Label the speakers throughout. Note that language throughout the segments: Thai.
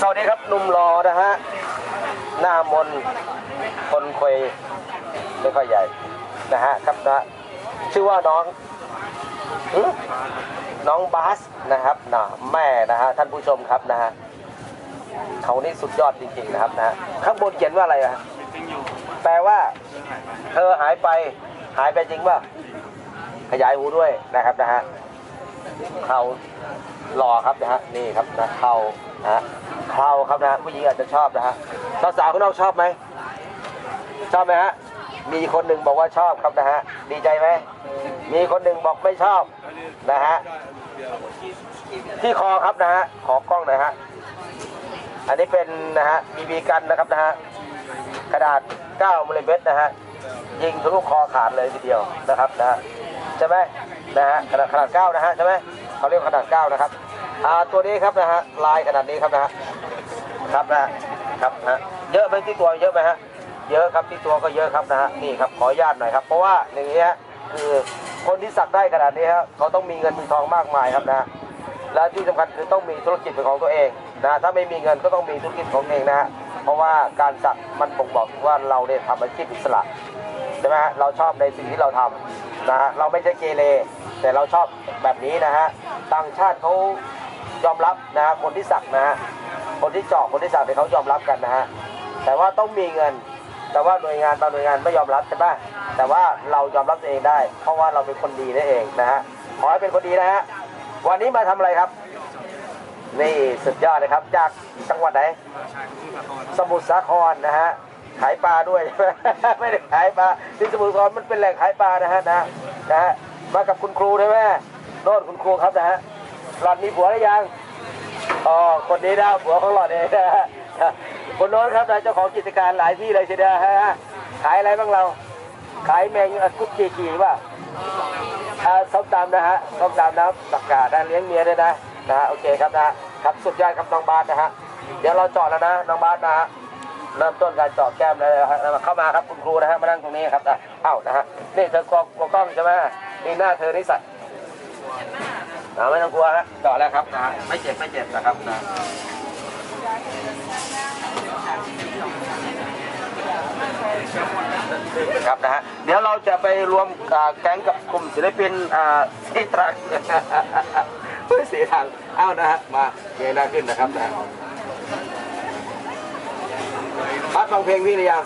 Speaker 1: สวัสดีครับนุ่มรอนะฮะ หน้ามนคนควยไม่ค่อยใหญ่นะฮะครับนะ ชื่อว่าน้องน้องบาสนะครับนะแม่นะฮะท่านผู้ชมครับนะฮะเขานี่สุดยอดจริงๆนะครับนะฮะข้างบนเขียนว่าอะไรอะแปลว่า เธอหายไป หายไปจริงป่ะขยายหูด้วยนะครับนะฮะเขา หล่อครับนะฮะนี่ครับนะเขานะฮะเขาครับนะผู้หญิงอาจจะชอบนะฮะสาวๆข้างนอกชอบไหมชอบไหมฮะมีคนหนึ่งบอกว่าชอบครับนะฮะดีใจไหมมีคนหนึ่งบอกไม่ชอบนะฮะที่คอครับนะฮะขอกล้องหน่อยฮะอันนี้เป็นนะฮะบีบีกันนะครับนะฮะกระดาษ9มิลลิเมตรนะฮะยิงทะลุคอขาดเลยทีเดียวนะครับนะฮะใช่ไหม นะฮะขนาดขนาดเก้านะฮะใช่ไหมเขาเรียกขนาดเก้านะครับอ่าตัวนี้ครับนะฮะลายขนาดนี้ครับนะฮะครับนะครับนะฮะเยอะไหมที่ตัวเยอะไหมฮะเยอะครับที่ตัวก็เยอะครับนะฮะนี่ครับขออนุญาตหน่อยครับ เพราะว่าอย่างนี้ฮะคือคนที่สักได้ขนาดนี้ฮะเขาต้องมีเงินมีทองมากมายครับนะและที่สำคัญคือต้องมีธุรกิจเป็นของตัวเองนะถ้าไม่มีเงินก็ต้องมีธุรกิจของเองนะฮะเพราะว่าการสักมันบ่งบอกว่าเราเนี่ยทำอาชีพอิสระ ช่ไหมฮะเราชอบในสิ่งที่เราทำนะฮะเราไม่ใช่เกเรแต่เราชอบแบบนี้นะฮะต่างชาติเขายอมรับนะฮะคนที่สักนะฮะคนที่เจาะคนที่สักเนี่ยเขายอมรับกันนะฮะแต่ว่าต้องมีเงิน แต่ว่าหน่วยงานบางหน่วยงานไม่ยอมรับใช่ไหมแต่ว่าเรายอมรับตัวเองได้ เพราะว่าเราเป็นคนดีนั่นเองนะฮะขอให้เป็นคนดีนะฮะวันนี้มาทำอะไรครับนี่สุดยอดเลยครับ จากจังหวัดไหนสมุทรสาครนะฮะ ขายปลาด้วยไม่ได้ขายปลาที่สมุทรสาครมันเป็นแหล่งขายปลานะฮะนะนะฮะมากับคุณครูใช่ไหมโน่นคุณครูครับนะฮะหลอดมีผัวหรือยังอ๋อคนนี้นะผัวของหลอดเองนะฮะคนโน้นครับนะเจ้าของกิจการหลายที่เลยใช่ไหมฮะขายอะไรบ้างเรา ขายแมงกุ๊กจีกีป่ะอ่าส้มตำนะฮะส้มตำน้ำตักกานะเลี้ยงเมียด้วยนะนะโอเคครับนะครับสุดยอดครับน้องบาสนะฮะเดี๋ยวเราเจาะแล้วนะน้องบาสนะฮะ เริ่มต้นการเจาะแก้มเลยนะฮะเข้ามาครับคุณครูนะฮะมานั่งตรงนี้ครับอะเอ้านะฮะนี่เธอกลัวกลัวกล้องใช่ไหมนี่หน้าเธอนี่สัตว์ไม่ต้องกลัวฮะเจาะแล้วครับนะฮะไม่เจ็บไม่เจ็บนะครับนะครับนะฮะเดี๋ยวเราจะไปรวมแก๊งกับกลุ่มศิลปินอ่าสีตรังเพื่อสียทางเอ้านะฮะมาเงยหน้าขึ้นนะครับนะ บัสฟังเพลงพี่หรือยัง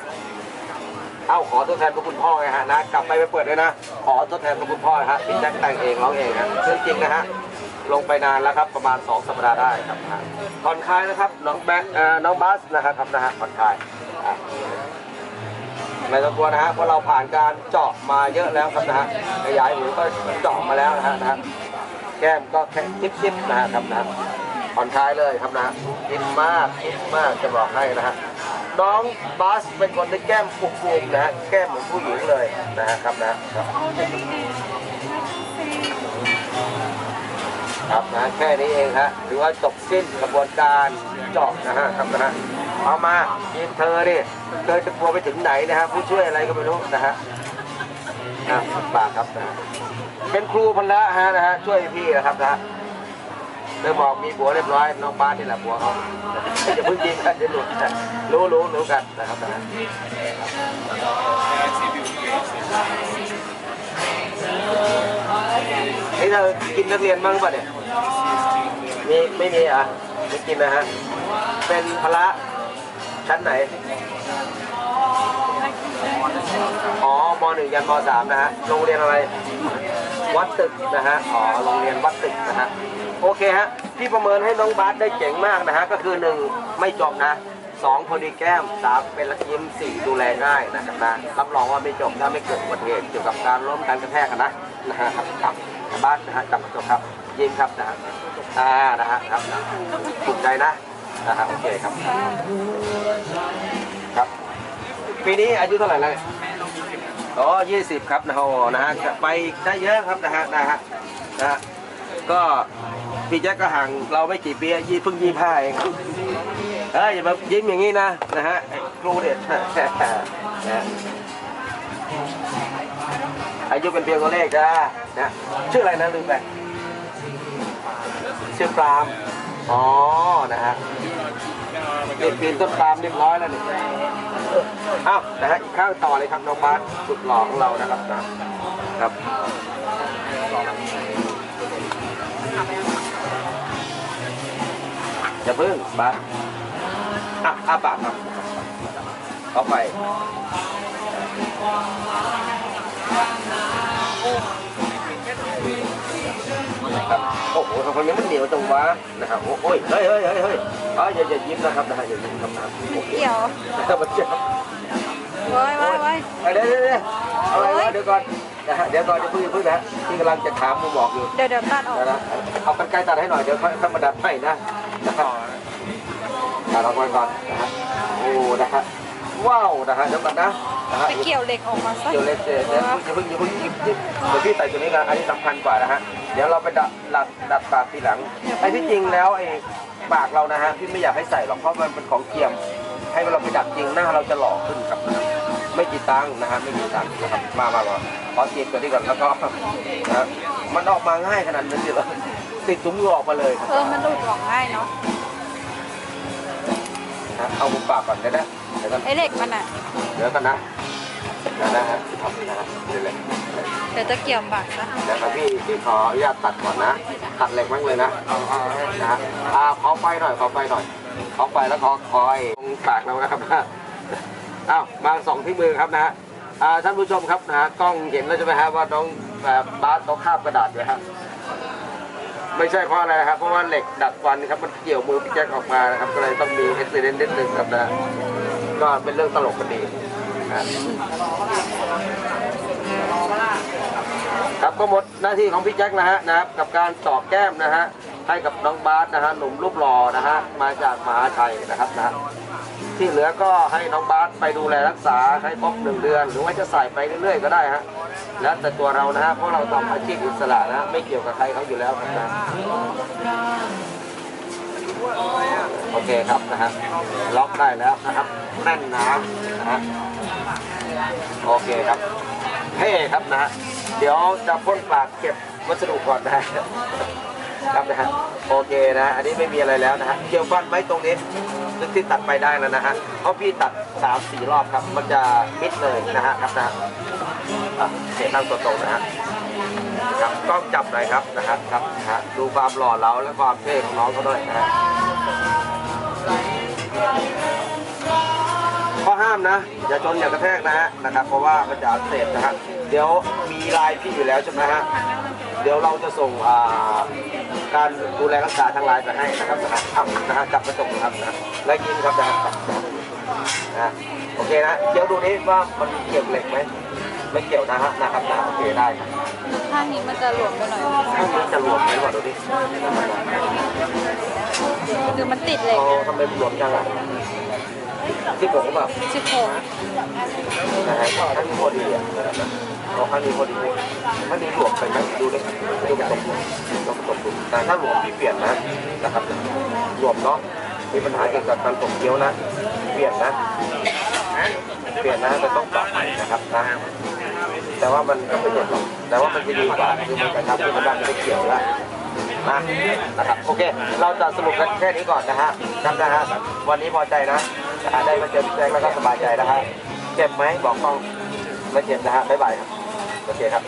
Speaker 1: เอ้าขอทดแทนพระคุณพ่อไงฮะนะกลับไปไปเปิดด้วยนะ ขอทดแทนพระคุณพ่อนะฮะพี่แจ็คแต่งเองร้องเองนะเรื่องจริงนะฮะลงไปนานแล้วครับประมาณ 2 สัปดาห์ได้ครับนะผ่อนคลายนะครับน้องแบ๊กน้องบัสนะครับนะฮะผ่อนคลายไม่ต้องกลัวนะฮะเพราะเราผ่านการเจาะมาเยอะแล้วครับนะฮะขยายหูก็เจาะมาแล้วนะฮะนะแก้มก็แค่จิ๊บๆนะฮะครับนะผ่อนคลายเลยครับนะฮะกินมากกินมากจะบอกให้นะฮะ น้องบาสเป็นคนที่แก้มปุกๆนะฮะแก้มเหมือนผู้หญิงเลยนะฮะครับนะครับ ครับนะแค่นี้เองฮะถือว่าจบสิ้นกระบวนการเจาะนะฮะครับนะฮะเอามาทีมเธอนี่เธอจะกลัวไปถึงไหนนะฮะผู้ช่วยอะไรก็ไม่รู้นะฮะอะปากครับนะฮะเป็นครูพละฮะนะฮะช่วยพี่นะครับนะฮะเธอบอกมีผัวเรียบร้อยน้องบ้าสนี่แหละผัวเขาอย่าเพิ่งยิงกันจะหลุดนะ รู้รู้รู้กันนะครับนะฮะนี่เธอกินนักเรียนบ้างป่ะเนี่ยมีไม่มีอะไม่กินนะฮะเป็นพละชั้นไหนอ๋อมหนึ่งยันมสามนะฮะโรงเรียนอะไร วัดตึกนะฮะอ๋อโรงเรียนวัดตึกนะฮะโอเคฮะพี่ประเมินให้น้องบาสได้เจ๋งมากนะฮะก็คือหนึ่งไม่จบนะ สองพอดีแก้มสามเป็นละยิ้มสี่ดูแลง่ายนะครับนะรับรองว่าไม่จบถ้าไม่เกิดอุบัติเหตุเกี่ยวกับการล้มการกระแทกนะนะฮะครับครับบ้านนะฮะกลับจบครับยิ้มครับนะฮะอ่านะฮะครับนะถูกใจนะนะฮะโอเคครับ ครับ ปีนี้อายุเท่าไหร่แล้วเนี่ยอ๋อยี่สิบครับนะโหนะฮะไปได้เยอะครับนะฮะนะฮะนะฮะก็ พี่แจ็คก็ห่างเราไม่กี่ปียี่เพิ่งยี่ห้าเองเอ้ยอย่ามายิ้มอย่างนี้นะนะฮะครูเด็ดอายุเป็นเพียงตัวเลขจ้านะชื่ออะไรนะลืมไปชื่อปรามอ๋อนะฮะเปลี่ยนเปลี่ยนต้นปามเรียบร้อยแล้วนี่อ้าวนะฮะข้างต่อเลยครับน้องบาสสุดหล่อของเรานะครับนะครับ อย่าเพิ่งบาสอะอ้าปากครับเข้าไปครับโอ้โหทำไมมันเหนียวจังวะนะครับโอ้โอ้ย เฮ้ยเฮ้ยเฮ้ยเฮ้ยอ๋ออย่าอย่ายิ้มนะครับนะฮะอย่ายิ้มครับนะโอเค
Speaker 2: เกี่ยว
Speaker 1: นะครับมันเจ็บ
Speaker 2: ไว้ไว้ไว้
Speaker 1: เดี๋ยวเดี๋ยวเดี๋ยวเอาอะไรวะเดี๋ยวก่อนนะฮะเดี๋ยวก่อนจะพึ่งพึ่งนะที่กำลังจะถามมูบอกอยู่
Speaker 2: เดี๋ยวเดี๋ยวตัดออก
Speaker 1: นะนะเอากันไกลตัดให้หน่อยเดี๋ยวค่อยค่อยมาดัดให้นะ นะครับตัดออกไปก่อนนะฮะโอ้นะฮะว้าวนะฮะเดี๋ยวก่อนนะนะฮะ
Speaker 2: ไปเกี่ยวเหล็กออกมาซะ
Speaker 1: เดี๋ยวเล็กเดี๋ยวเดี๋ยวอย่าเพิ่งอย่าเพิ่งหยิบหยิบเดี๋ยวพี่ใส่ตัวนี้กันอันนี้สำคัญกว่านะฮะเดี๋ยวเราไปดัดดัดดัดปากทีหลังไอ้ที่จริงแล้วไอ้ปากเรานะฮะพี่ไม่อยากให้ใส่หรอกเพราะมันเป็นของเทียม ให้เราไปดัดจริงหน้าเราจะหล่อขึ้นครับนะครับไม่กี่ตังค์นะฮะไม่กี่ตังค์นะครับมามามาขอเทียมตัวนี้ก่อนแล้วก็นะฮะมันออกมาง่ายขนาดนั้นเลยเหรอ ติดถุงมือออกมาเลย
Speaker 2: เออ มันหลุดออกง่ายเนาะ
Speaker 1: นะเอามุมปากก่อนเดี๋ยวนะเดี๋ยวกัน
Speaker 2: ไอ้เหล็กมันอะ
Speaker 1: เดี๋ยวกันนะเดี๋ยวนะฮะทำนะฮะเดี๋ยวเลย
Speaker 2: เดี๋ยวจะเกี่ยวปากซะ
Speaker 1: เดี๋ยวครับพี่พี่ขออนุญาตตัดก่อนนะ ตัดเหล็กมั้งเลยนะนะฮะอ่าขอไฟหน่อยขอไฟหน่อยขอไฟแล้วขอคอยตรงปากเรานะครับอ้าวมาสองที่มือครับนะฮะอ่าท่านผู้ชมครับนะฮะกล้องเห็นแล้วใช่ไหมฮะว่าน้องแบบบาสเขาคาบกระดาษอยู่ฮะ ไม่ใช่เพราะอะไรครับ เพราะว่าเหล็กดัดฟันครับมันเกี่ยวมือพี่แจ็คออกมานะครับก็เลยต้องมีอุบิเหตุนิดนึงครับนะก็เป็นเรื่องตลกกันดีนะครับก็หมดหน้าที่ของพี่แจ็คนะฮะนะครับ กับการตอกแก้มนะฮะให้กับน้องบาสนะฮะหนุ่มรูปหล่อนะฮะมาจากมหาชัยนะครับนะ ที่เหลือก็ให้น้องบาสไปดูแลรักษาให้ครบหนึ่งเดือน หรือว่าจะใส่ไปเรื่อยๆก็ได้ฮะแล้วแต่ตัวเรานะฮะเพราะเราทำอาชีพอิสระนะไม่เกี่ยวกับใครเขาอยู่แล้วครับนะโอเคครับนะฮะล็อกได้แล้วนะครับแน่นหนานะฮะโอเคครับเท่ครับนะฮะเดี๋ยวจะพ่นปากเก็บวัสดุก่อนนะ ครับนะฮะโอเคนะอันนี้ไม่มีอะไรแล้วนะฮะเกี่ยวฟันไว้ตรงนี้ซึ่งที่ตัดไปได้แล้วนะฮะเพราะพี่ตัดสามสี่รอบครับ มันจะมิดเลยนะฮะครับนะฮะเสียตั้งตัวตรงนะฮะครับกล้องจับหน่อยครับนะฮะครับนะฮะดูความหล่อเหลาและความเท่ของน้องเขาด้วยนะฮะข้อห้ามนะอย่าชนอย่ากระแทกนะฮะนะครับ เพราะว่ามันจะอักเสบนะฮะเดี๋ยวมีลายพี่อยู่แล้วใช่ไหมฮะเดี๋ยวเราจะส่งอ่า การดูแลรักษาทางไลน์ไปให้นะครับนะฮะอ้ำนะฮะจับกระจกนะครับนะและยิ้มครับนะฮะนะฮะโอเคนะเดี๋ยวดูนี้ว่ามันเกี่ยวเหล็กไหมไม่เกี่ยวนะฮะนะครับนะโอเคได้ครับ
Speaker 2: ข้างนี้มันจะหลวมไปหน่อย
Speaker 1: ข้างนี้จะรวมไหมวะดูดิ
Speaker 2: คือมันติดเหล็ก
Speaker 1: ทำไมรวมจังอะที่ผมก็แบบ
Speaker 2: สิบหก
Speaker 1: นะฮะข้างนี้พอดีอะ เอาข้างนี้พอดีข้างนี้หลวมไปไหมดูดิดูกระจกดูกระจกดูแต่ถ้าหลวมพี่เปลี่ยนนะนะครับหลวมเนาะมีปัญหาเกี่ยวกับการตกเคี้ยวนะ เปลี่ยนนะเปลี่ยนนะแต่ต้องปรับใหม่นะครับนะแต่ว่ามันก็ไม่เจ็บหรอกแต่ว่ามันจะดีกว่าคือมันกระชับคือมันดันไม่ได้เกี่ยวแล้วนะนะครับโอเค เราจะสรุปกันแค่นี้ก่อนนะฮะครับนะฮะวันนี้พอใจนะได้มาเจอพี่แจ๊คแล้วก็สบายใจนะฮะเจ็บไหมบอกต้องไม่เจ็บนะฮะบ๊ายบายครับ โอเคครับ